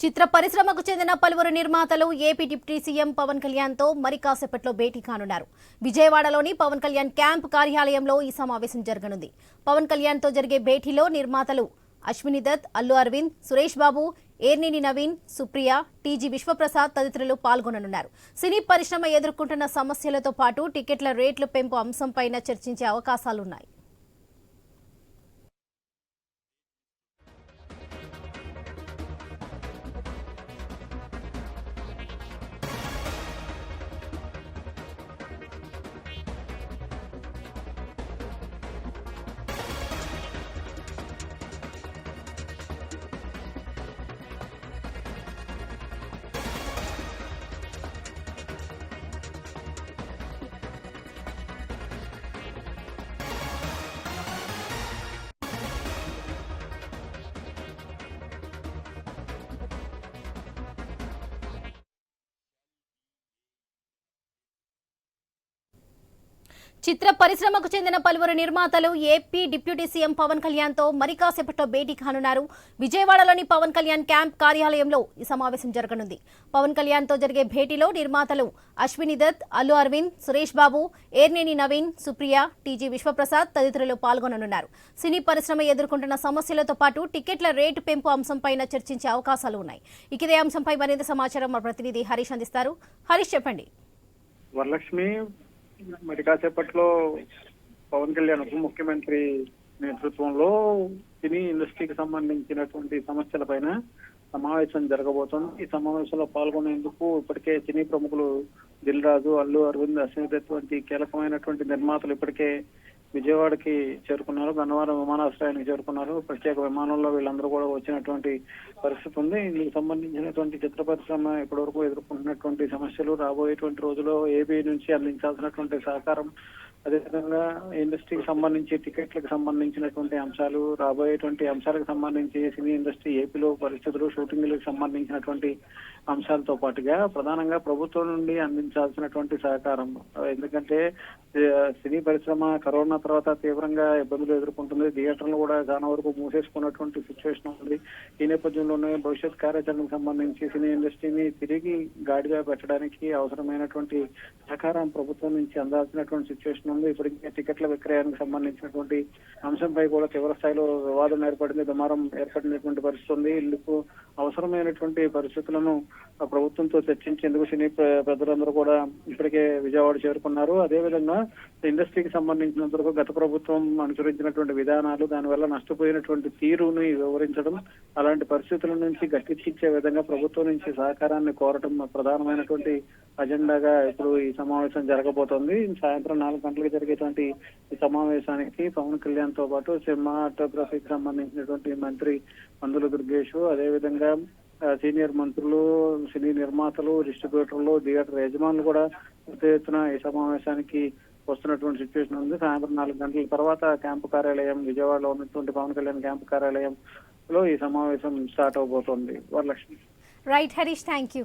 చిత్ర పరిశ్రమకు చెందిన పలువురు నిర్మాతలు ఏపీ డిప్యూటీ సీఎం పవన్ కళ్యాణ్తో మరి కాసేపట్లో భేటీ కానున్నారు. విజయవాడలోని పవన్ కళ్యాణ్ క్యాంప్ కార్యాలయంలో ఈ సమావేశం జరగనుంది. పవన్ కళ్యాణ్తో జరిగే భేటీలో నిర్మాతలు అశ్విని దత్ అల్లు అరవింద్ సురేష్ బాబు ఏర్నేని నవీన్ సుప్రియ టీజీ విశ్వప్రసాద్ తదితరులు పాల్గొననున్నారు. సినీ పరిశ్రమ ఎదుర్కొంటున్న సమస్యలతో పాటు టికెట్ల రేట్ల పెంపు అంశంపైన చర్చించే అవకాశాలున్నాయి. చిత్ర పరిశ్రమకు చెందిన పలువురు నిర్మాతలు ఏపీ డిప్యూటీ సీఎం పవన్ కళ్యాణ్తో మరి కాసేపట్లో భేటీ కానున్నారు. విజయవాడలోని పవన్ కళ్యాణ్ క్యాంప్ కార్యాలయంలో ఈ సమావేశం జరగనుంది. పవన్ కళ్యాణ్తో జరిగే భేటీలో నిర్మాతలు అశ్విని దత్ అల్లు అరవింద్ సురేష్ బాబు ఏర్నేని నవీన్ సుప్రియ టీజీ విశ్వప్రసాద్ తదితరులు పాల్గొననున్నారు. సినీ పరిశ్రమ ఎదుర్కొంటున్న సమస్యలతో పాటు టికెట్ల రేటు పెంపు అంశంపైన చర్చించే అవకాశాలు ఉన్నాయి. ఇక ఇదే అంశంపై మరింత సమాచారం మా ప్రతినిధి హరీష్ అందిస్తారు. హరీష్ చెప్పండి. వరలక్ష్మి మరి కాసేపట్లో పవన్ కళ్యాణ్ ఉప ముఖ్యమంత్రి నేతృత్వంలో సినీ ఇండస్ట్రీకి సంబంధించినటువంటి సమస్యలపైన సమావేశం జరగబోతోంది. ఈ సమావేశంలో పాల్గొనేందుకు ఇప్పటికే సినీ ప్రముఖులు దిల్ రాజు అల్లు అరవింద్ అశ్విత్ వంటి కీలకమైనటువంటి నిర్మాతలు ఇప్పటికే విజయవాడకి చేరుకున్నారు గన్నవరం విమానాశ్రయానికి చేరుకున్నారు. ప్రత్యేక విమానంలో వీళ్ళందరూ కూడా వచ్చినటువంటి పరిస్థితి ఉంది. ఇందుకు సంబంధించినటువంటి చిత్ర పరిశ్రమ ఇప్పటివరకు ఎదుర్కొంటున్నటువంటి సమస్యలు రాబోయేటువంటి రోజుల్లో ఏబీ నుంచి అందించాల్సినటువంటి సహకారం అదేవిధంగా ఇండస్ట్రీకి సంబంధించి టికెట్లకు సంబంధించినటువంటి అంశాలు రాబోయేటువంటి అంశాలకు సంబంధించి సినీ ఇండస్ట్రీ ఏపీలో పరిస్థితులు షూటింగ్లకు సంబంధించినటువంటి అంశాలతో పాటుగా ప్రధానంగా ప్రభుత్వం నుండి అందించాల్సినటువంటి సహకారం. ఎందుకంటే సినీ పరిశ్రమ కరోనా తర్వాత తీవ్రంగా ఇబ్బందులు ఎదుర్కొంటుంది. థియేటర్లు కూడా చాలా వరకు మూసేసుకున్నటువంటి సిచ్యువేషన్ ఉంది. ఈ నేపథ్యంలోనే భవిష్యత్ కార్యాచరణకు సంబంధించి సినీ ఇండస్ట్రీని తిరిగి గాడిగా పెట్టడానికి అవసరమైనటువంటి సహకారం ప్రభుత్వం నుంచి అందాల్సినటువంటి సిచ్యువేషన్ ఉంది. ఇప్పటికే టికెట్ల విక్రయానికి సంబంధించినటువంటి అంశంపై కూడా తీవ్ర స్థాయిలో వివాదం ఏర్పడింది. దుమారం ఏర్పడినటువంటి పరిస్థితి ఉంది ఇందుకు అవసరమైనటువంటి పరిస్థితులను ప్రభుత్వంతో చర్చించేందుకు సినీ పెద్దలందరూ కూడా ఇప్పటికే విజయవాడ చేరుకున్నారు. అదేవిధంగా ఇండస్ట్రీకి సంబంధించినంత వరకు గత ప్రభుత్వం అనుసరించినటువంటి విధానాలు దానివల్ల నష్టపోయినటువంటి తీరుని వివరించడం అలాంటి పరిస్థితుల నుంచి గట్టెక్కించే విధంగా ప్రభుత్వం నుంచి సహకారాన్ని కోరటం ప్రధానమైనటువంటి అజెండాగా ఇప్పుడు ఈ సమావేశం జరగబోతోంది. సాయంత్రం నాలుగు గంటలకు జరిగేటువంటి ఈ సమావేశానికి పవన్ కళ్యాణ్తో పాటు సినిమాటోగ్రఫీకి సంబంధించినటువంటి మంత్రి మందుల దుర్గేష్ అదేవిధంగా సీనియర్ మంత్రులు సినీ నిర్మాతలు డిస్ట్రిబ్యూటర్లు థియేటర్ యజమానులు కూడా పెద్ద ఎత్తున ఈ సమావేశానికి వస్తున్నటువంటి సిచ్యువేషన్ ఉంది. సాయంత్రం నాలుగు గంటల తర్వాత క్యాంపు కార్యాలయం విజయవాడలో ఉన్నటువంటి పవన్ కళ్యాణ్ క్యాంపు కార్యాలయంలో ఈ సమావేశం start అవబోతోంది. Varalakshmi. Right Harish thank you